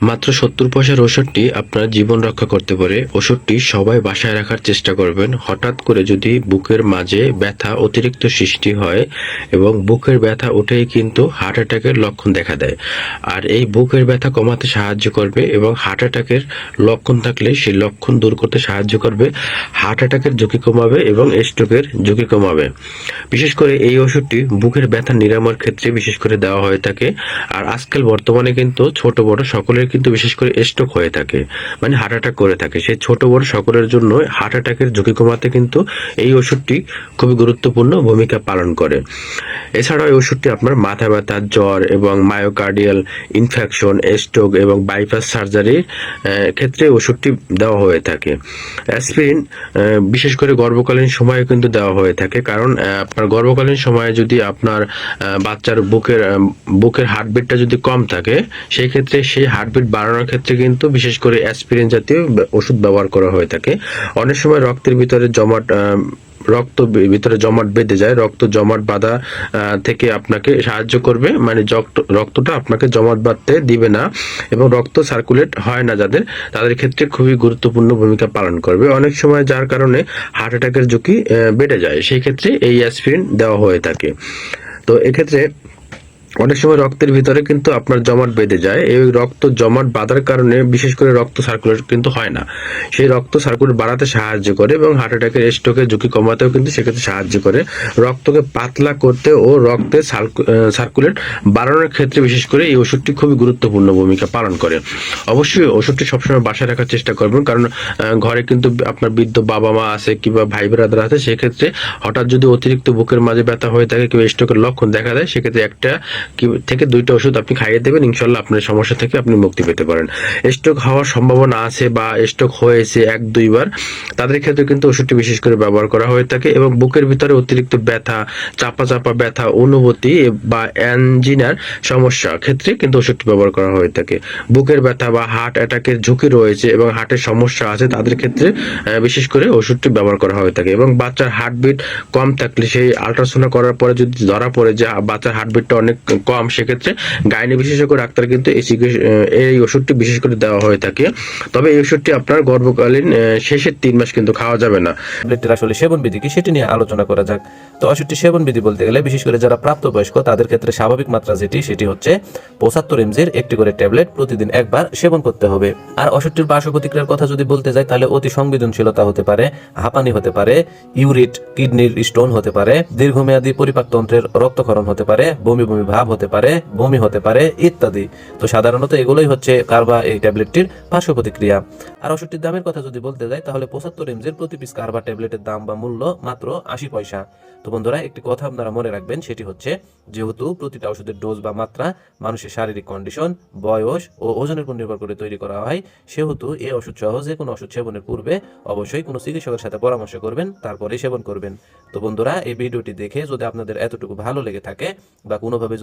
মাত্র সত্তর পয়সার ওষুধটি আপনার জীবন রক্ষা করতে পারে। ওষুধটি সবাই বাসায় রাখার চেষ্টা করবেন। হঠাৎ করে যদি বুকের মাঝে ব্যথা অতিরিক্ত সৃষ্টি হয় এবং বুকের ব্যথা উঠেই কিন্তু হার্ট অ্যাটাকের লক্ষণ দেখা দেয়। আর এই বুকের ব্যথা কমাতে সাহায্য করবে এবং হার্ট অ্যাটাকের লক্ষণ থাকলে সেই লক্ষণ দূর করতে সাহায্য করবে। হার্ট অ্যাটাকের ঝুঁকি কমাবে এবং স্ট্রোকের ঝুঁকি কমাবে। বিশেষ করে এই ওষুধটি বুকের ব্যথা নিরাময়ের ক্ষেত্রে বিশেষ করে দেওয়া হয়ে থাকে। আর আজকাল বর্তমানে কিন্তু ছোট বড় সকলের কিন্তু বিশেষ করে স্ট্রোক হয়ে থাকে মানে হার্ট অ্যাটাক করে থাকে। সেই ছোট বড় সকলের জন্য হার্ট অ্যাটাকের ঝুঁকি কমাতে কিন্তু এই ওষুধটি খুবই গুরুত্বপূর্ণ ভূমিকা পালন করে। এছাড়াও এই ওষুধটি আপনার মাথা ব্যথা, জ্বর এবং মায়োকার্ডিয়াল ইনফেকশন স্ট্রোক এবং বাইপাস সার্জারির ক্ষেত্রে ওষুধটি দেওয়া হয়ে থাকে। অ্যাসপিরিন বিশেষ করে গর্ভকালীন সময়ে কিন্তু দেওয়া হয়ে থাকে কারণ আপনার গর্ভকালীন সময়ে যদি আপনার বাচ্চার বুকের বুকের হার্টবিটটা যদি কম থাকে, সেই ক্ষেত্রে সেই হার্টবিট বাড়ানোর ক্ষেত্রে কিন্তু বিশেষ করে অ্যাসপিরিন জাতীয় ওষুধ ব্যবহার করা হয়ে থাকে। অনেক সময় রক্তের ভিতরে জমাট রক্ত ভিতরে জমাট বেঁধে যায়। রক্ত জমাট বাঁধা থেকে আপনাকে সাহায্য করবে। মানে রক্তটা আপনাকে জমাট বাঁধতে দিবে না এবং রক্ত সার্কুলেট হয় না যাদের। তাদের ক্ষেত্রে খুবই গুরুত্বপূর্ণ ভূমিকা পালন করবে। অনেক সময় যার কারণে হার্ট অ্যাটাকের ঝুঁকি বেড়ে যায়। সেই ক্ষেত্রে এই অ্যাসপিরিন দেওয়া হয়ে থাকে। তো এক্ষেত্রে অনেক সময় রক্তের ভিতরে কিন্তু আপনার জমাট বেঁধে যায়। এই রক্ত জমাট বাঁধার কারণে বিশেষ করে রক্ত সার্কুলেট কিন্তু হয় না। সেই রক্ত সার্কুলেট বাড়াতে সাহায্য করে এবং হার্ট অ্যাটাকের স্ট্রোকের ঝুঁকি কমাতেও কিন্তু সেক্ষেত্রে সাহায্য করে। রক্তকে পাতলা করতে ও রক্তের সার্কুলেট বাড়ানোর ক্ষেত্রে বিশেষ করে এই ওষুধটি খুবই গুরুত্বপূর্ণ ভূমিকা পালন করে। অবশ্যই ওষুধটি সবসময় বাসায় রাখার চেষ্টা করবেন কারণ ঘরে কিন্তু আপনার বৃদ্ধ বাবা মা আছে কিংবা ভাই ব্রাদার আছে, সেক্ষেত্রে হঠাৎ যদি অতিরিক্ত বুকের মাঝে ব্যথা হয়ে থাকে কিংবা স্ট্রোকের লক্ষণ দেখা দেয়, সেক্ষেত্রে একটা থেকে দুইটা ওষুধ আপনি খাইয়ে দেবেন ইনশাল্লাহ আপনার সমস্যা থেকে আপনি মুক্তি পেতে পারেন। স্ট্রোক হওয়ার সম্ভাবনা আছে বা স্ট্রোক হয়েছে এক, দুইবার, তাদের ক্ষেত্রে কিন্তু ওষুধটি বিশেষ করে ব্যবহার করা হয়ে থাকে এবং বুকের ভিতরে অতিরিক্ত ব্যথা, চাপা চাপা ব্যথা, অনুভূতি বা অ্যানজিনার সমস্যা ক্ষেত্রে কিন্তু ওষুধটি ব্যবহার করা হয়ে থাকে। বুকের ব্যথা বা হার্ট অ্যাটাকের ঝুঁকি রয়েছে এবং হার্টের সমস্যা আছে, তাদের ক্ষেত্রে বিশেষ করে ওষুধটি ব্যবহার করা হয়ে থাকে এবং বাচ্চার হার্টবিট কম থাকলে সেই আল্ট্রাসাউন্ড করার পরে যদি ধরা পড়ে যে বাচ্চার হার্টবিটটা অনেক কম, সেক্ষেত্রে গাইনি বিশেষজ্ঞ ডাক্তার কিন্তু এই এই ওষুধটি বিশেষ করে দেওয়া হয়ে থাকে। তবে এই ওষুধটি আপনার গর্ভকালীন শেষের তিন মাস কিন্তু খাওয়া যাবে না। আসলে সেবন বিধি কি সেটি নিয়ে আলোচনা করা যাক। তো ওষুধটি সেবন বিধি বলতে গেলে বিশেষ করে যারা প্রাপ্তবয়স্ক, তাদের ক্ষেত্রে স্বাভাবিক মাত্রা যেটি, সেটি হচ্ছে পঁচাত্তর এমজির একটি করে ট্যাবলেট প্রতিদিন একবার সেবন করতে হবে। আর ওষুধটির পার্শ্ব প্রতিক্রিয়ার কথা যদি বলতে যাই, তাহলে অতি সংবেদনশীলতা হতে পারে, হাঁপানি হতে পারে, ইউরিট, কিডনির স্টোন হতে পারে, দীর্ঘমেয়াদী পরিপাকতন্ত্রের রক্তক্ষরণ হতে পারে, বমি বমি ভাব হতে পারে, বমি হতে পারে ইত্যাদি। তো সাধারণত এগুলোই হচ্ছে কার্বা এই ট্যাবলেটটির পার্শ্ব প্রতিক্রিয়া। আর ওষুধটির দামের কথা যদি বলতে যাই, তাহলে পঁচাত্তর এমজের প্রতি পিস কার্বা ট্যাবলেটের দাম বা মূল্য মাত্র আশি পয়সা। তো বন্ধুরা, একটি কথা আপনারা মনে রাখবেন, সেটি হচ্ছে যেহেতু প্রতিটা ওষুধের ডোজ বা মাত্রা মানুষের শারীরিক কন্ডিশন, বয়স ও ওজনের উপর নির্ভর করে তৈরি করা হয়, সেহেতু এই ওষুধ সহ যে কোনো ওষুধ সেবনের পূর্বে অবশ্যই কোনো চিকিৎসকের সাথে পরামর্শ করবেন, তারপরে সেবন করবেন। তো বন্ধুরা, এই ভিডিওটি দেখে যদি আপনাদের এতটুকু ভালো লেগে থাকে বা কোনোভাবে